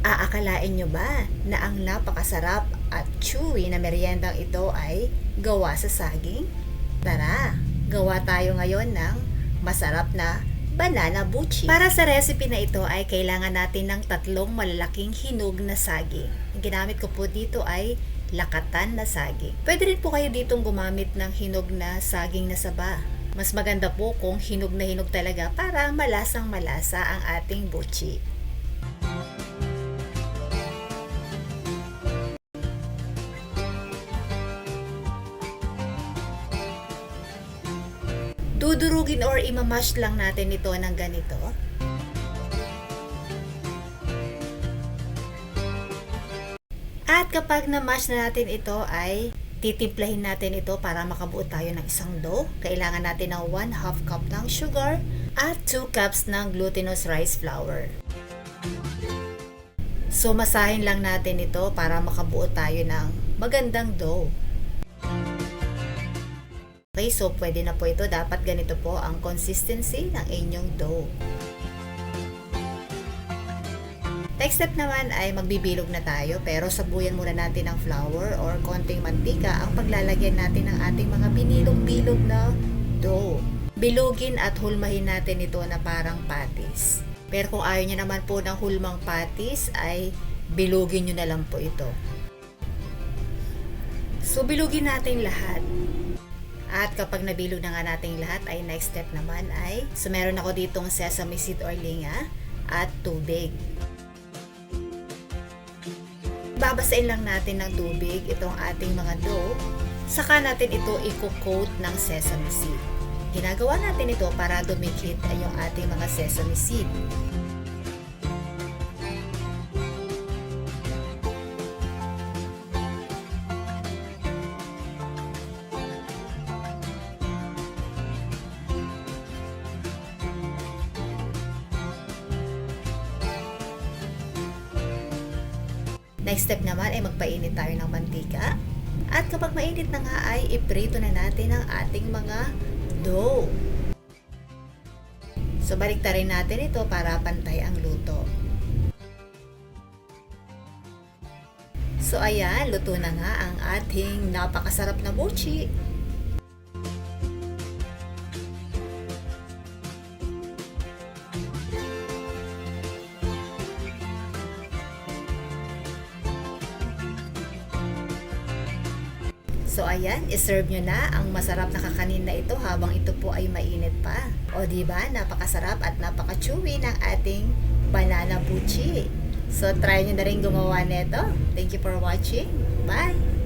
Aakalain nyo ba na ang napakasarap at chewy na meriendang ito ay gawa sa saging? Tara, gawa tayo ngayon ng masarap na banana buchi. Para sa recipe na ito ay kailangan natin ng tatlong malalaking hinog na saging. Ang ginamit ko po dito ay lakatan na saging. Pwede rin po kayo ditong gumamit ng hinog na saging na saba. Mas maganda po kung hinog na hinog talaga para malasang malasa ang ating buchi. Dudurugin or imamash lang natin ito ng ganito. At kapag na-mash na natin ito ay titimplahin natin ito para makabuo tayo ng isang dough. Kailangan natin ng 1 half cup ng sugar at 2 cups ng glutinous rice flour. So masahin lang natin ito para makabuo tayo ng magandang dough. Okay, so pwede na po ito. Dapat ganito po ang consistency ng inyong dough. Next step naman ay magbibilog na tayo pero sabuyan muna natin ng flour or konting mantika ang paglalagyan natin ng ating mga binilog-bilog na dough. Bilugin at hulmahin natin ito na parang patis. Pero kung ayaw nyo naman po ng hulmang patis ay bilugin nyo na lang po ito. So bilugin natin lahat. At kapag nabilog na nga natin lahat ay next step naman ay so meron ako ditong sesame seed or linga at tubig. Babasain lang natin ng tubig itong ating mga dough. Saka natin ito i-coat ng sesame seed. Ginagawa natin ito para dumikit ay yung ating mga sesame seed. Next step naman ay magpainit tayo ng mantika. At kapag mainit na nga ay iprito na natin ang ating mga dough. So balik rin natin ito para pantay ang luto. So ayan, luto na nga ang ating napakasarap na mochi. So ayan, iserve nyo na ang masarap na kakanin na ito habang ito po ay mainit pa. O di ba, napakasarap at napaka-chewy ng ating banana buchi. So try nyo na rin gumawa nito. Thank you for watching. Bye!